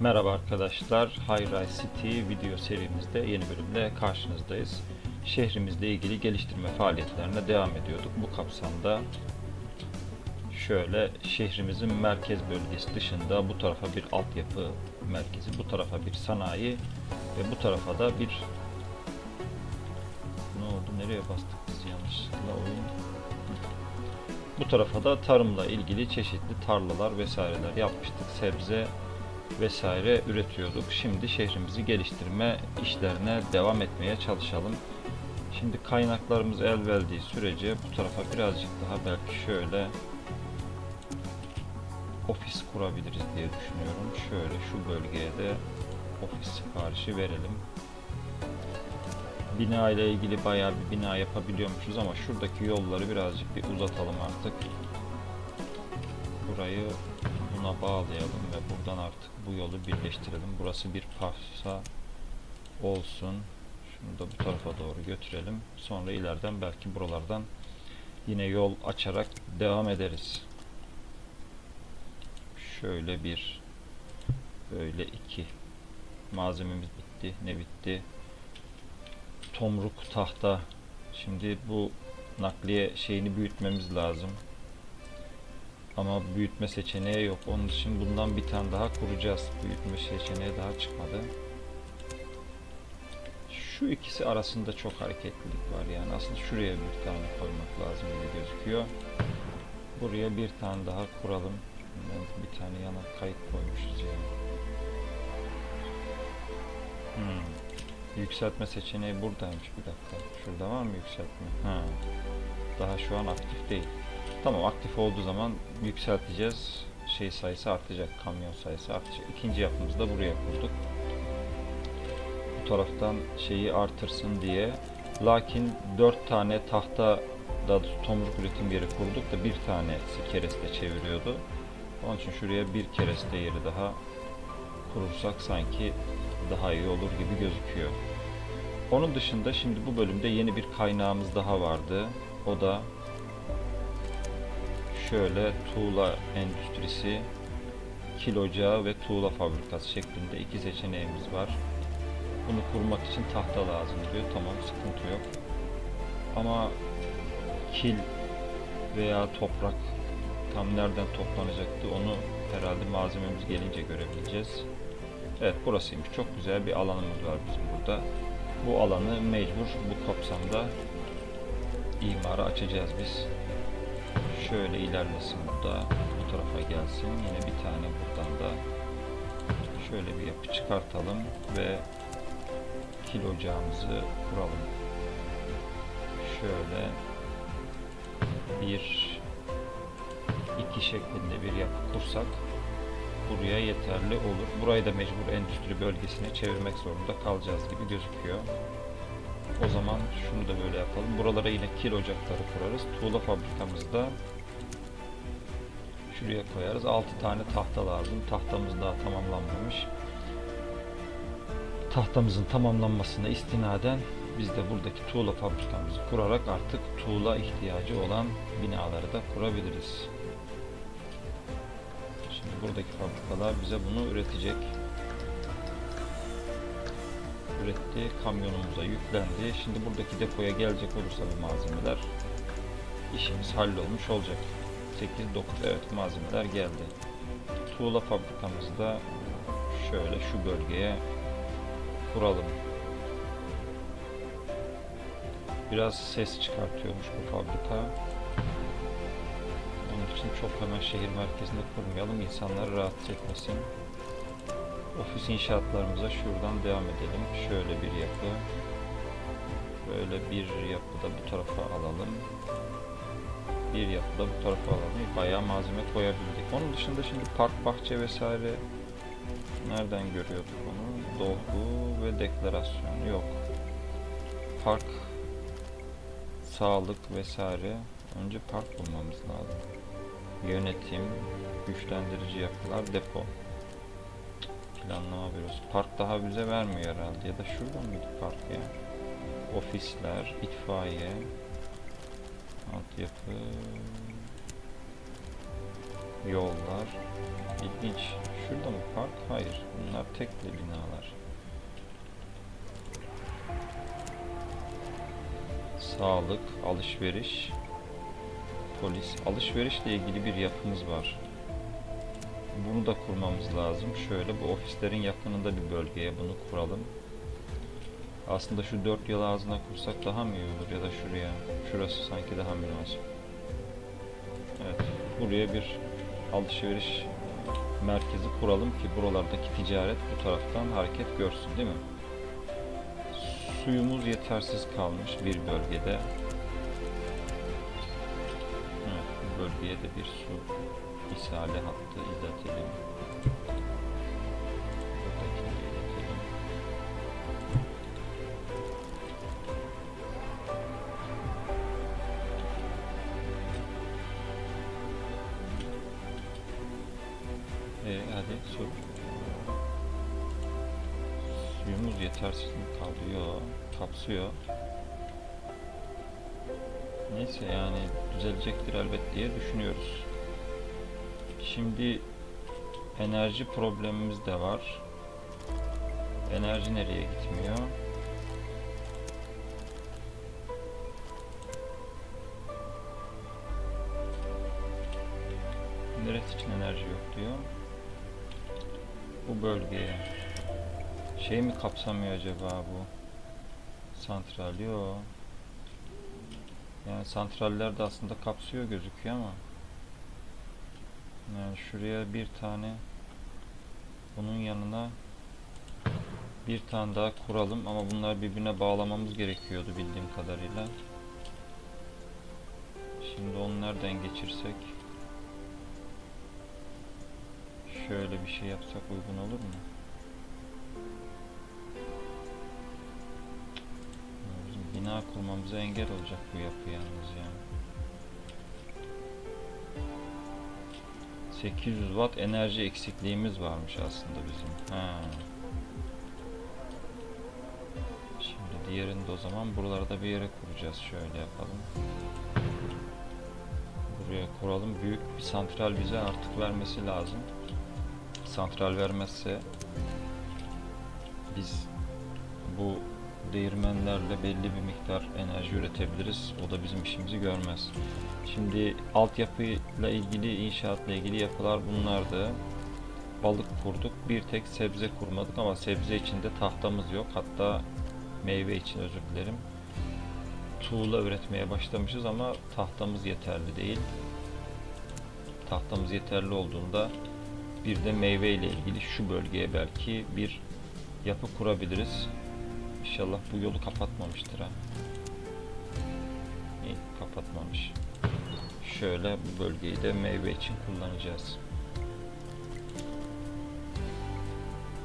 Merhaba arkadaşlar, Rise City video serimizde yeni bölümle karşınızdayız. Şehrimizle ilgili geliştirme faaliyetlerine devam ediyorduk. Bu kapsamda şöyle şehrimizin merkez bölgesi dışında bu tarafa bir altyapı merkezi, bu tarafa bir sanayi ve bu tarafa da bir nereye bastık biz yanlışlıkla oyun bu tarafa da tarımla ilgili çeşitli tarlalar vesaireler yapmıştık. Sebze vesaire üretiyorduk. Şimdi şehrimizi geliştirme işlerine devam etmeye çalışalım. Şimdi kaynaklarımız el verdiği sürece bu tarafa birazcık daha belki şöyle ofis kurabiliriz diye düşünüyorum. Şöyle şu bölgeye de ofis siparişi verelim. Bina ile ilgili bayağı bir bina yapabiliyormuşuz ama şuradaki yolları birazcık bir uzatalım artık. Burayı buna bağlayalım ve buradan artık bu yolu birleştirelim. Burası bir parça olsun. Şunu da bu tarafa doğru götürelim. Sonra ileriden belki buralardan yine yol açarak devam ederiz. Şöyle bir böyle iki malzememiz bitti. Ne bitti? Tomruk tahta. Şimdi bu nakliye şeyini büyütmemiz lazım. Ama büyütme seçeneği yok. Onun için bundan bir tane daha kuracağız. Büyütme seçeneği daha çıkmadı. Şu ikisi arasında çok hareketlilik var yani. Aslında şuraya bir tane koymak lazım gibi gözüküyor. Buraya bir tane daha kuralım. Bir tane yana kayıt koymuşuz ya. Hmm. Yükseltme seçeneği buradaymış bir dakika. Şurada var mı yükseltme? Ha. Daha şu an aktif değil. Tamam aktif olduğu zaman yükselteceğiz. Şey sayısı artacak, kamyon sayısı artacak. İkinci yapımızı da buraya kurduk. Bu taraftan şeyi artırsın diye. Lakin 4 tane tahta da tomruk üretim yeri kurduk da bir tanesi kereste çeviriyordu. Onun için şuraya bir kereste yeri daha kurursak sanki daha iyi olur gibi gözüküyor. Onun dışında şimdi bu bölümde yeni bir kaynağımız daha vardı. O da şöyle tuğla endüstrisi, kil ocağı ve tuğla fabrikası şeklinde iki seçeneğimiz var. Bunu kurmak için tahta lazım diyor. Tamam sıkıntı yok. Ama kil veya toprak tam nereden toplanacaktı onu herhalde malzememiz gelince görebileceğiz. Evet burasıymış. Çok güzel bir alanımız var bizim burada. Bu alanı mecbur bu kapsamda imara açacağız biz. Şöyle ilerlesin bu da bu tarafa gelsin. Yine bir tane buradan da şöyle bir yapı çıkartalım ve kil ocağımızı kuralım. Şöyle bir iki şeklinde bir yapı kursak buraya yeterli olur. Burayı da mecbur endüstri bölgesine çevirmek zorunda kalacağız gibi gözüküyor. O zaman şunu da böyle yapalım. Buralara yine kil ocakları kurarız. Tuğla fabrikamızda şuraya koyarız. 6 tane tahta lazım. Tahtamız daha tamamlanmamış. Tahtamızın tamamlanmasına istinaden biz de buradaki tuğla fabrikamızı kurarak artık tuğla ihtiyacı olan binaları da kurabiliriz. Buradaki fabrikalar bize bunu üretecek. Üretti, kamyonumuza yüklendi. Şimdi buradaki depoya gelecek olursa bu malzemeler işimiz hallolmuş olacak. 8-9 evet malzemeler geldi. Tuğla fabrikamızı da şöyle şu bölgeye kuralım. Biraz ses çıkartıyormuş bu fabrika. İçin çok hemen şehir merkezinde kurmayalım. insanları rahatsız etmesin. Ofis inşaatlarımıza şuradan devam edelim. Şöyle bir yapı. Böyle bir yapı da bu tarafa alalım. Bir yapı da bu tarafa alalım. Bayağı malzeme koyabildik. Onun dışında şimdi park, bahçe vesaire nereden görüyorduk onu? Dolgu ve deklarasyon. Yok. Park, sağlık vesaire. Önce park bulmamız lazım. Yönetim, güçlendirici yapılar, depo. Planlama bürosu. Park daha bize vermiyor herhalde. Ya da şuradan mıydı park ya? ofisler, itfaiye, altyapı, yollar. İlginç. Şurada mı park? Hayır. Bunlar tekli binalar. Sağlık, alışveriş, polis. Alışverişle ilgili bir yapımız var. Bunu da kurmamız lazım. Şöyle bu ofislerin yakınında bir bölgeye bunu kuralım. Aslında şu dört yıl ağzına kursak daha mı iyi olur ya da şuraya. Şurası sanki daha münasip. Evet. Buraya bir alışveriş merkezi kuralım ki buralardaki ticaret bu taraftan hareket görsün değil mi? Suyumuz yetersiz kalmış bir bölgede. Bölgeye de bir su ishale hattı iletelim. Buradakini de iletelim. Ee, hadi su. Suyumuz yetersiz mi kalıyor? Kapsıyor. Neyse yani düzelecektir elbet diye düşünüyoruz. Şimdi enerji problemimiz de var. Enerji nereye gitmiyor? Neresi için enerji yok diyor. Bu bölgeye. Şey mi kapsamıyor acaba bu? Santral yok. Yani santraller de aslında kapsıyor gözüküyor ama. Yani şuraya bir tane bunun yanına bir tane daha kuralım ama bunlar birbirine bağlamamız gerekiyordu bildiğim kadarıyla. Şimdi onu nereden geçirsek şöyle bir şey yapsak uygun olur mu? Bina kurmamıza engel olacak bu yapı yalnız yani. 800 watt enerji eksikliğimiz varmış aslında bizim. Ha. Şimdi diğerini de o zaman buralarda bir yere kuracağız. Şöyle yapalım. Buraya kuralım. Büyük bir santral bize artık vermesi lazım. Santral vermezse biz bu değirmenlerle belli bir miktar enerji üretebiliriz. O da bizim işimizi görmez. Şimdi altyapıyla ilgili, inşaatla ilgili yapılar bunlardı. Balık kurduk. Bir tek sebze kurmadık ama sebze içinde tahtamız yok. Hatta meyve için özür dilerim. Tuğla üretmeye başlamışız ama tahtamız yeterli değil. Tahtamız yeterli olduğunda bir de meyve ile ilgili şu bölgeye belki bir yapı kurabiliriz. İnşallah bu yolu kapatmamıştır ha. İyi kapatmamış. Şöyle bu bölgeyi de meyve için kullanacağız.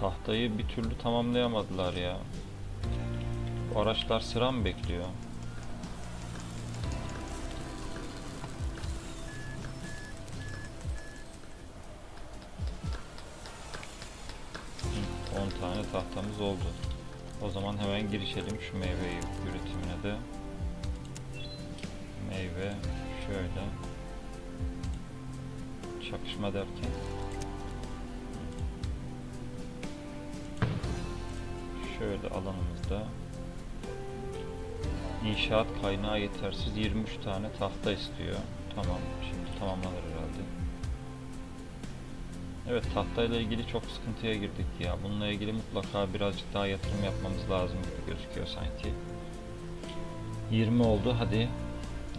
Tahtayı bir türlü tamamlayamadılar ya. Bu araçlar sıra mı bekliyor? Hı, 10 tane tahtamız oldu. O zaman hemen girişelim şu meyve üretimine de. Meyve şöyle. Çakışma derken. Şöyle alanımızda. İnşaat kaynağı yetersiz 23 tane tahta istiyor. Tamam şimdi tamamlanır herhalde. Evet tahtayla ilgili çok sıkıntıya girdik ya. Bununla ilgili mutlaka birazcık daha yatırım yapmamız lazım gibi gözüküyor sanki. 20 oldu hadi.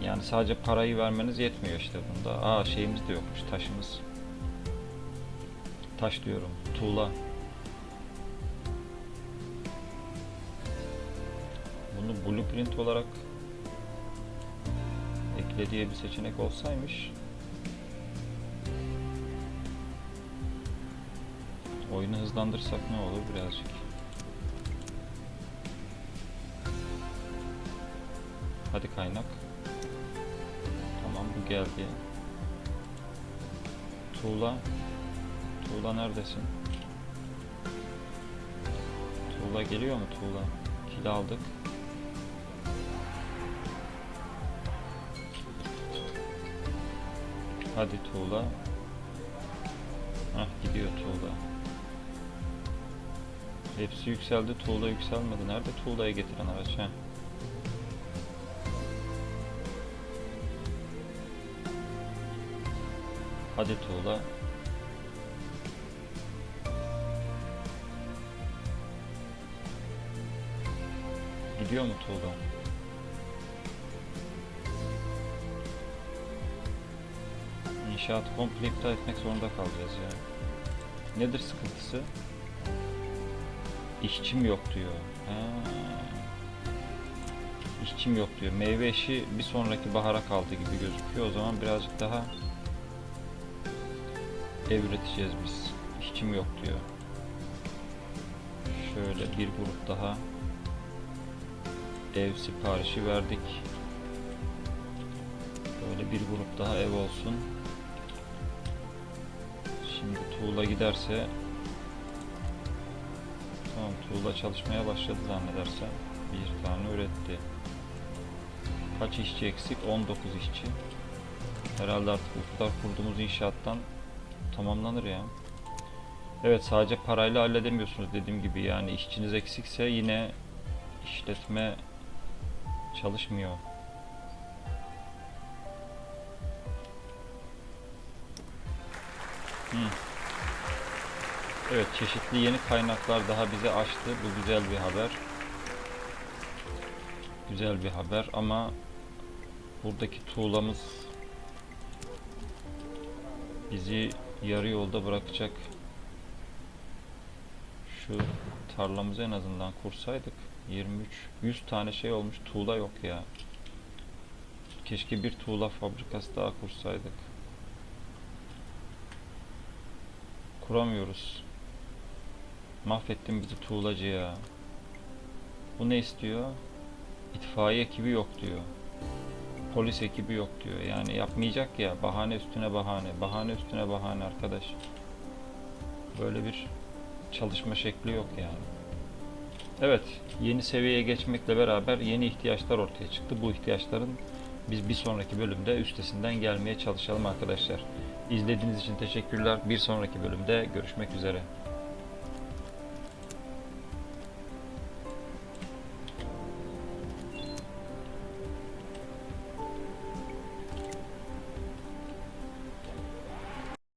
Yani sadece parayı vermeniz yetmiyor işte bunda. Aa şeyimiz de yokmuş taşımız. Taş diyorum. Tuğla. Bunu blueprint olarak ekle diye bir seçenek olsaymış oyunu hızlandırsak ne olur birazcık. Hadi kaynak. Tamam bu geldi. Tuğla. Tuğla neredesin? Tuğla geliyor mu Tuğla? Kil aldık. Hadi Tuğla. Hah gidiyor Tuğla. Hepsi yükseldi. Tuğla yükselmedi. Nerede tuğlayı getiren araç ha? Hadi tuğla. Gidiyor mu tuğla? İnşaatı komple iptal etmek zorunda kalacağız ya. Nedir sıkıntısı? İşçim yok diyor. Ha. İşçim yok diyor. Meyve işi bir sonraki bahara kaldı gibi gözüküyor. O zaman birazcık daha ev üreteceğiz biz. İşçim yok diyor. Şöyle bir grup daha ev siparişi verdik. Böyle bir grup daha ev olsun. Şimdi tuğla giderse Tamam tuğla çalışmaya başladı zannedersem. Bir tane üretti. Kaç işçi eksik? 19 işçi. Herhalde artık kadar kurduğumuz inşaattan tamamlanır ya. Evet sadece parayla halledemiyorsunuz dediğim gibi yani işçiniz eksikse yine işletme çalışmıyor. Evet çeşitli yeni kaynaklar daha bize açtı. Bu güzel bir haber. Güzel bir haber ama buradaki tuğlamız bizi yarı yolda bırakacak. Şu tarlamızı en azından kursaydık 23 100 tane şey olmuş tuğla yok ya. Keşke bir tuğla fabrikası daha kursaydık. Kuramıyoruz. Mahvettin bizi tuğlacı ya. Bu ne istiyor? İtfaiye ekibi yok diyor. Polis ekibi yok diyor. Yani yapmayacak ya. Bahane üstüne bahane. Bahane üstüne bahane arkadaş. Böyle bir çalışma şekli yok yani. Evet, yeni seviyeye geçmekle beraber yeni ihtiyaçlar ortaya çıktı. Bu ihtiyaçların biz bir sonraki bölümde üstesinden gelmeye çalışalım arkadaşlar. İzlediğiniz için teşekkürler. Bir sonraki bölümde görüşmek üzere.